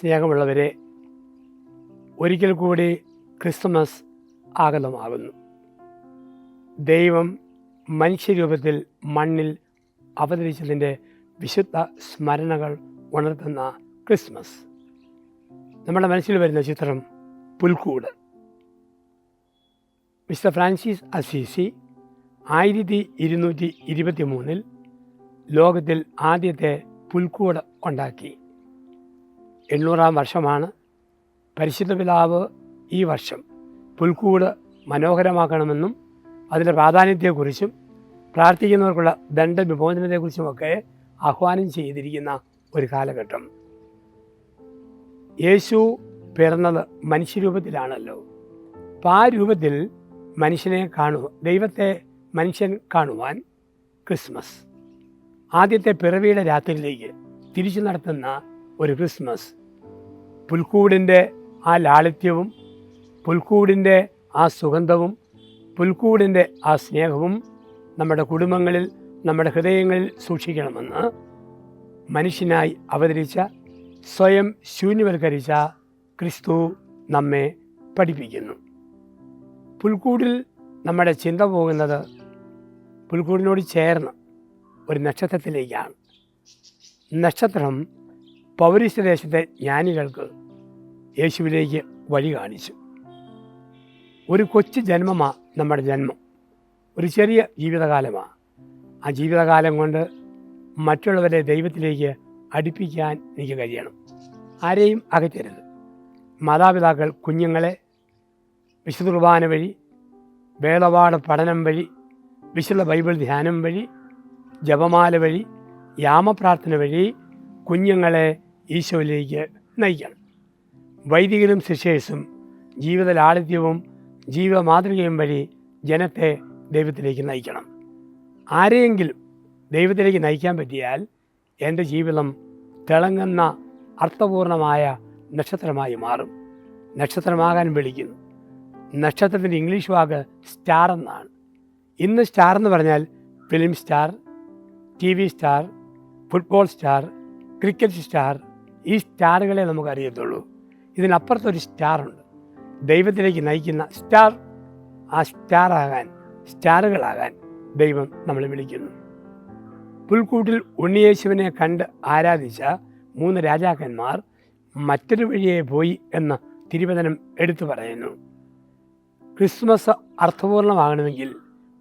സ്നേഹമുള്ളവരെ ഒരിക്കൽ കൂടി ക്രിസ്മസ് ആഗതമാകുന്നു. ദൈവം മനുഷ്യരൂപത്തിൽ മണ്ണിൽ അവതരിച്ചതിന്റെ വിശുദ്ധ സ്മരണകൾ ഉണർത്തുന്ന ക്രിസ്മസ് നമ്മുടെ മനസ്സിൽ വരുന്ന ചിത്രം പുൽക്കൂട്. മിസ്റ്റർ ഫ്രാൻസിസ് അസീസി ആയിരത്തി ഇരുന്നൂറ്റി ഇരുപത്തി മൂന്നിൽ ലോകത്തിൽ ആദ്യത്തെ പുൽക്കൂട് ഉണ്ടാക്കി. എണ്ണൂറാം വർഷമാണ്. പരിശുദ്ധ പിതാവ് ഈ വർഷം പുൽക്കൂട് മനോഹരമാക്കണമെന്നും അതിന്റെ പ്രാധാന്യത്തെക്കുറിച്ചും പ്രാർത്ഥിക്കുന്നവർക്കുള്ള ദണ്ഡ വിമോചനത്തെക്കുറിച്ചുമൊക്കെ ആഹ്വാനം ചെയ്തിരിക്കുന്ന ഒരു കാലഘട്ടം. യേശു പിറന്നത് മനുഷ്യരൂപത്തിലാണല്ലോ. അപ്പം ആ രൂപത്തിൽ മനുഷ്യനെ കാണുക ദൈവത്തെ മനുഷ്യൻ കാണുവാൻ ക്രിസ്മസ് ആദ്യത്തെ പിറവിയുടെ രാത്രിയിലേക്ക് തിരിച്ചു നടത്തുന്ന ഒരു ക്രിസ്മസ് പുൽക്കൂടിന്റെ ആ ലാളിത്യവും പുൽക്കൂടിന്റെ ആ സുഗന്ധവും പുൽക്കൂടിന്റെ ആ സ്നേഹവും നമ്മുടെ കുടുംബങ്ങളിൽ നമ്മുടെ ഹൃദയങ്ങളിൽ സൂക്ഷിക്കണമെന്ന് മനുഷ്യനായി അവതരിച്ച സ്വയം ശൂന്യവൽക്കരിച്ച ക്രിസ്തു നമ്മെ പഠിപ്പിക്കുന്നു. പുൽക്കൂടിൽ നമ്മുടെ ചിന്ത പോകുന്നത് പുൽക്കൂടിനോട് ചേർന്ന് ഒരു നക്ഷത്രത്തിലേക്കാണ്. നക്ഷത്രം പൗരസ്ത്യദേശത്തെ ജ്ഞാനികൾക്ക് യേശുവിലേക്ക് വഴി കാണിച്ചു. ഒരു കൊച്ചു ജന്മമാണ് നമ്മുടെ ജന്മം. ഒരു ചെറിയ ജീവിതകാലമാണ് ആ ജീവിതകാലം കൊണ്ട് മറ്റുള്ളവരെ ദൈവത്തിലേക്ക് അടുപ്പിക്കാൻ എനിക്ക് കഴിയണം. ആരെയും അകറ്റരുത്. മാതാപിതാക്കൾ കുഞ്ഞുങ്ങളെ വിശുദ്ധ കുർബാന വഴി വേളവാട പഠനം വഴി വിശുദ്ധ ബൈബിൾ ധ്യാനം വഴി ജപമാല വഴി യാമപ്രാർത്ഥന വഴി കുഞ്ഞുങ്ങളെ ഈശോയിലേക്ക് നയിക്കണം വൈദികരും ശിഷ്യസും ജീവിത ലാളിത്യവും ജീവിത മാതൃകയും വഴി ജനത്തെ ദൈവത്തിലേക്ക് നയിക്കണം. ആരെയെങ്കിലും ദൈവത്തിലേക്ക് നയിക്കാൻ പറ്റിയാൽ എന്റെ ജീവിതം തിളങ്ങുന്ന അർത്ഥപൂർണമായ നക്ഷത്രമായി മാറും. നക്ഷത്രമാകാൻ വിളിക്കുന്നു. നക്ഷത്രത്തിന്റെ ഇംഗ്ലീഷ് വാക്ക് സ്റ്റാർ എന്നാണ്. ഇന്ന് സ്റ്റാർ എന്ന് പറഞ്ഞാൽ film star T V star football star cricket star ഈ സ്റ്റാറുകളെ നമുക്ക് അറിയത്തുള്ളൂ. ഇതിനപ്പുറത്തൊരു സ്റ്റാറുണ്ട്. ദൈവത്തിലേക്ക് നയിക്കുന്ന സ്റ്റാർ ആ സ്റ്റാറാകാൻ സ്റ്റാറുകളാകാൻ ദൈവം നമ്മളെ വിളിക്കുന്നു. പുൽക്കൂട്ടിൽ ഉണ്ണിയേശുവിനെ കണ്ട് ആരാധിച്ച മൂന്ന് രാജാക്കന്മാർ മറ്റൊരു വഴിയെ പോയി എന്ന തിരുവചനം എടുത്തു പറയുന്നു. ക്രിസ്മസ് അർത്ഥപൂർണമാകണമെങ്കിൽ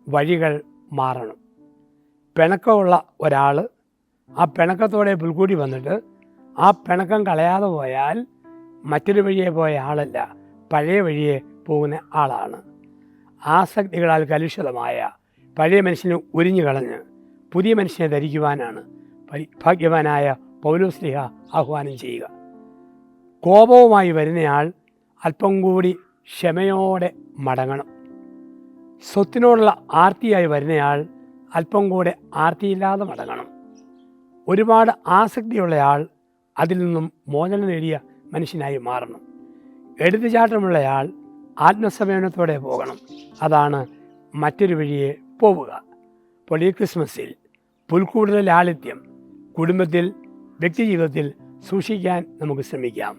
വഴികൾ മാറണം. പിണക്കമുള്ള ഒരാൾ ആ പിണക്കത്തോടെ പുൽക്കൂടി വന്നിട്ട് ആ പിണക്കം കളയാതെ പോയാൽ മറ്റൊരു വഴിയെ പോയ ആളല്ല പഴയ വഴിയെ പോകുന്ന ആളാണ്. ആസക്തികളാൽ കലുഷിതമായ പഴയ മനുഷ്യനെ ഉരിഞ്ഞു കളഞ്ഞ് പുതിയ മനുഷ്യനെ ധരിക്കുവാനാണ് ഭാഗ്യവാനായ പൗലോസ്ലിഹ ആഹ്വാനം ചെയ്യുക. കോപവുമായി വരുന്നയാൾ അല്പം കൂടി ക്ഷമയോടെ മടങ്ങണം. സ്വത്തിനോടുള്ള ആർത്തിയായി വരുന്നയാൾ അല്പം കൂടെ ആർത്തിയില്ലാതെ മടങ്ങണം. ഒരുപാട് ആസക്തിയുള്ളയാൾ അതിൽ നിന്നും മോചനം നേടിയ മനുഷ്യനായി മാറണം. എടുത്തുചാട്ടമുള്ളയാൾ ആത്മസമയനത്തോടെ പോകണം. അതാണ് മറ്റൊരു വഴിയെ പോവുക. പൊളി ക്രിസ്മസിൽ പുൽക്കൂടുതൽ ലാളിത്യം കുടുംബത്തിൽ വ്യക്തിജീവിതത്തിൽ സൂക്ഷിക്കാൻ നമുക്ക് ശ്രമിക്കാം.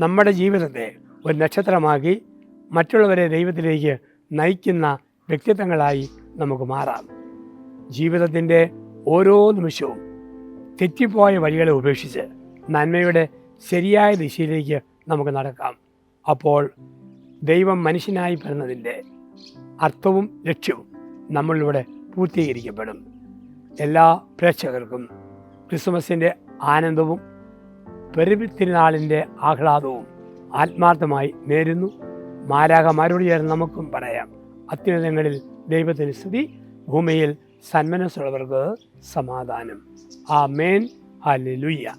നമ്മുടെ ജീവിതത്തെ ഒരു നക്ഷത്രമാക്കി മറ്റുള്ളവരെ ദൈവത്തിലേക്ക് നയിക്കുന്ന വ്യക്തിത്വങ്ങളായി നമുക്ക് മാറാം. ജീവിതത്തിന്റെ ഓരോ നിമിഷവും തെറ്റിപ്പോയ വഴികളെ ഉപേക്ഷിച്ച് നന്മയുടെ ശരിയായ ദിശയിലേക്ക് നമുക്ക് നടക്കാം. അപ്പോൾ ദൈവം മനുഷ്യനായി പിറന്നതിന്റെ അർത്ഥവും ലക്ഷ്യവും നമ്മളിലൂടെ പൂർത്തീകരിക്കപ്പെടും. എല്ലാ പ്രേക്ഷകർക്കും ക്രിസ്മസിന്റെ ആനന്ദവും പെരുത്തിരുനാളിന്റെ ആഹ്ലാദവും ആത്മാർത്ഥമായി നേരുന്നു. മാരാകമാരോട് ചേർന്ന് നമുക്കും പറയാം. അത്യുന്നതങ്ങളിൽ ദൈവത്തിന് സ്തുതി ഭൂമിയിൽ സന്മനസ്സുള്ളവർക്ക് സമാധാനം. ആ മേൻ ഹാലലുയ്യ